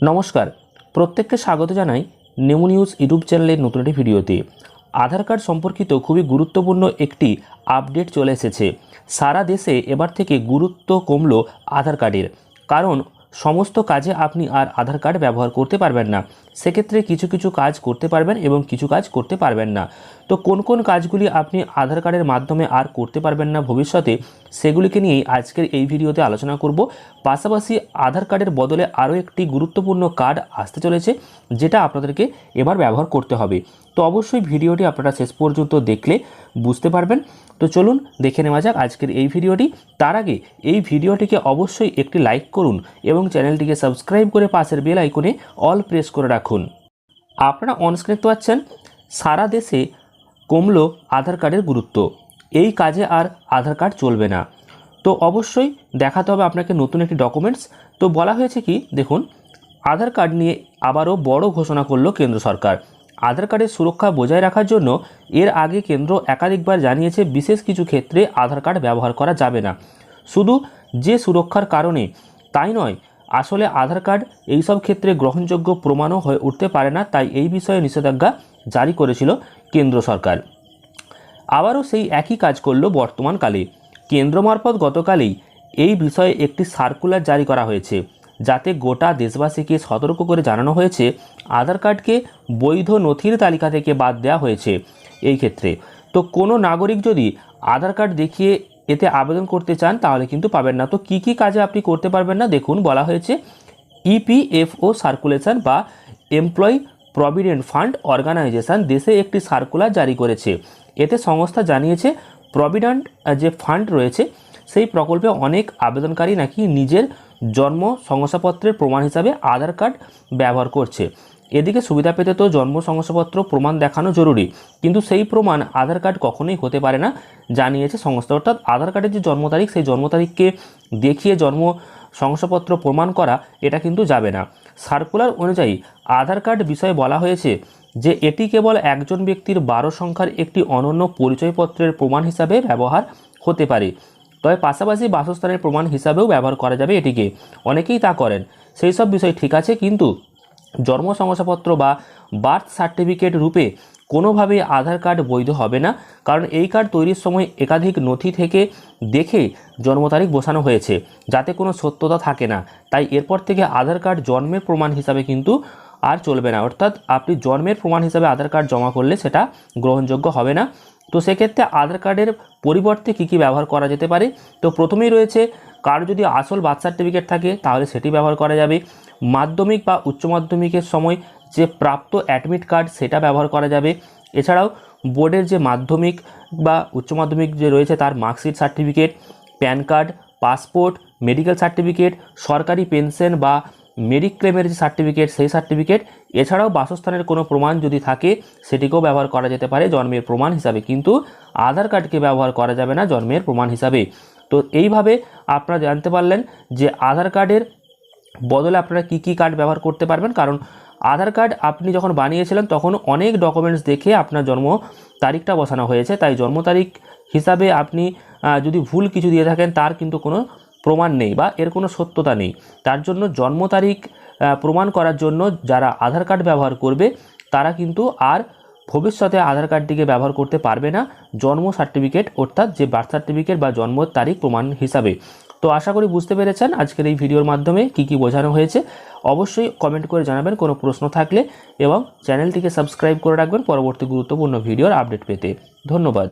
নমস্কার। প্রত্যেককে স্বাগত জানাই নেমু নিউজ ইউটিউব চ্যানেলের নতুন একটি ভিডিওতে। আধার কার্ড সম্পর্কিত খুবই গুরুত্বপূর্ণ একটি আপডেট চলে এসেছে। সারা দেশে এবার থেকে গুরুত্ব কমল আধার কার্ডের। কারণ সমস্ত কাজে আপনি আর আধার কার্ড ব্যবহার করতে পারবেন না। সেক্ষেত্রে কিছু কিছু কাজ করতে পারবেন এবং কিছু কাজ করতে পারবেন না। তো কোন কোন কাজগুলি আপনি আধার কার্ডের মাধ্যমে আর করতে পারবেন না ভবিষ্যতে, সেগুলিকে নিয়েই আজকের এই ভিডিওতে আলোচনা করব। পাশাপাশি আধার কার্ডের বদলে আরও একটি গুরুত্বপূর্ণ কার্ড আসতে চলেছে, যেটা আপনাদেরকে এবার ব্যবহার করতে হবে। তো অবশ্যই ভিডিওটি আপনারা শেষ পর্যন্ত দেখলে বুঝতে পারবেন। তো চলুন দেখে নেওয়া যাক আজকের এই ভিডিওটি। তার আগে এই ভিডিওটিকে অবশ্যই একটি লাইক করুন এবং চ্যানেলটিকে সাবস্ক্রাইব করে পাশের বেল আইকনে অল প্রেস করে রাখুন। আপনারা অনস্ক্রিন দেখতে পাচ্ছেন, সারা দেশে কমল আধার কার্ডের গুরুত্ব। এই কাজে আর আধার কার্ড চলবে না। তো অবশ্যই দেখাতে হবে আপনাকে নতুন একটি ডকুমেন্টস তো বলা হয়েছে কি, দেখুন, আধার কার্ড নিয়ে আবারও বড় ঘোষণা করল কেন্দ্র সরকার। আধার কার্ডের সুরক্ষা বজায় রাখার জন্য এর আগে কেন্দ্র একাধিকবার জানিয়েছে বিশেষ কিছু ক্ষেত্রে আধার কার্ড ব্যবহার করা যাবে না। শুধু যে সুরক্ষার কারণে, তাই নয় আসলে আধার কার্ড এইসব ক্ষেত্রে গ্রহণযোগ্য প্রমাণও হয়ে উঠতে পারে না, তাই এই বিষয়ে নিষেধাজ্ঞা জারি করেছিল কেন্দ্র সরকার। আবারও সেই একই কাজ করল বর্তমানকালে। কেন্দ্র মারফত গতকালেই এই বিষয়ে একটি সার্কুলার জারি করা হয়েছে, যাতে গোটা দেশবাসীকে সতর্ক করে জানানো হয়েছে আধার কার্ডকে বৈধ নথির তালিকা থেকে বাদ দেওয়া হয়েছে এই ক্ষেত্রে। তো কোনো নাগরিক যদি আধার কার্ড দেখিয়ে এতে আবেদন করতে চান তাহলে কিন্তু পাবেন না। তো কি কি কাজে আপনি করতে পারবেন না? দেখুন, বলা হয়েছে E ইপিএফও সার্কুলেশন বা এমপ্লয়ি প্রভিডেন্ট ফান্ড অর্গানাইজেশন দেশে একটি সার্কুলার জারি করেছে। এতে সংস্থা জানিয়েছে প্রভিডেন্ট যে ফান্ড রয়েছে, সেই প্রকল্পে অনেক আবেদনকারী নাকি নিজের জন্ম, শংসাপত্রের প্রমাণ হিসাবে আধার কার্ড ব্যবহার করছে। এদিকে সুবিধা পেতে তো জন্ম শংসাপত্র প্রমাণ দেখানো জরুরি, কিন্তু সেই প্রমাণ আধার কার্ড কখনোই হতে পারে না, জানিয়েছে সংস্থা। অর্থাৎ আধার কার্ডের যে জন্ম তারিখ, সেই জন্ম তারিখকে দেখিয়ে জন্ম শংসাপত্র প্রমাণ করা, এটা কিন্তু যাবে না। সার্কুলার অনুযায়ী আধার কার্ড বিষয়ে বলা হয়েছে যে, এটি কেবল একজন ব্যক্তির বারো সংখ্যার একটি অনন্য পরিচয়পত্রের প্রমাণ হিসাবে ব্যবহার হতে পারে। তবে পাশাপাশি বাসস্থানের প্রমাণ হিসাবেও ব্যবহার করা যাবে এটিকে। অনেকেই তা করেন। সেই সব বিষয় ঠিক আছে, কিন্তু জন্ম শংসাপত্র বা বার্থ সার্টিফিকেট রূপে কোনোভাবেই আধার কার্ড বৈধ হবে না, কারণ এই কার্ড তৈরির সময় একাধিক নথি থেকে দেখে জন্ম তারিখ বসানো হয়েছে, যাতে কোনো সত্যতা থাকে না। তাই এরপর থেকে আধার কার্ড জন্মের প্রমাণ হিসাবে কিন্তু আর চলবে না। অর্থাৎ আপনি জন্মের প্রমাণ হিসাবে আধার কার্ড জমা করলে সেটা গ্রহণযোগ্য হবে না। তো সেক্ষেত্রে আধার কার্ডের পরিবর্তে কী কী ব্যবহার করা যেতে পারে? তো প্রথমেই রয়েছে, কার যদি আসল বার্থ সার্টিফিকেট থাকে তাহলে সেটি ব্যবহার করা যাবে। মাধ্যমিক বা উচ্চ মাধ্যমিকের সময় যে প্রাপ্ত অ্যাডমিট কার্ড সেটা ব্যবহার করা যাবে। এছাড়াও বোর্ডের যে মাধ্যমিক বা উচ্চ মাধ্যমিক যে রয়েছে তার marksheet certificate, PAN card, passport, medical certificate, সরকারি পেনশন বা মেডিক্লেমের যে সার্টিফিকেট, সেই সার্টিফিকেট, এছাড়াও বাসস্থানের কোনো প্রমাণ যদি থাকে, সেটিকেও ব্যবহার করা যেতে পারে জন্মের প্রমাণ হিসাবে। কিন্তু আধার কার্ডকে ব্যবহার করা যাবে না জন্মের প্রমাণ হিসাবে। তো এইভাবে আপনারা জানতে পারলেন যে আধার কার্ডের বদলে আপনারা কি কি কার্ড ব্যবহার করতে পারবেন। কারণ আধার কার্ড আপনি যখন বানিয়েছিলেন, তখন অনেক ডকুমেন্টস দেখে আপনার জন্ম তারিখটা বসানো হয়েছে। তাই জন্ম তারিখ হিসাবে আপনি যদি ভুল কিছু দিয়ে থাকেন, তার কিন্তু কোনো প্রমাণ নেই বা এর কোনো সত্যতা নেই। তার জন্য জন্ম তারিখ প্রমাণ করার জন্য যারা আধার কার্ড ব্যবহার করবে, তারা কিন্তু আর ভবিষ্যতে আধার কার্ডটিকে ব্যবহার করতে পারবে না, জন্ম সার্টিফিকেট অর্থাৎ যে বার্থ সার্টিফিকেট বা জন্ম তারিখ প্রমাণ হিসাবে। তো আশা করি বুঝতে পেরেছেন আজকের এই ভিডিওর মাধ্যমে কি কি বোঝানো হয়েছে। অবশ্যই কমেন্ট করে জানাবেন, কোনো প্রশ্ন থাকলে এবং চ্যানেলটিকে সাবস্ক্রাইব করে রাখবেন পরবর্তী গুরুত্বপূর্ণ ভিডিওর আপডেট পেতে। ধন্যবাদ।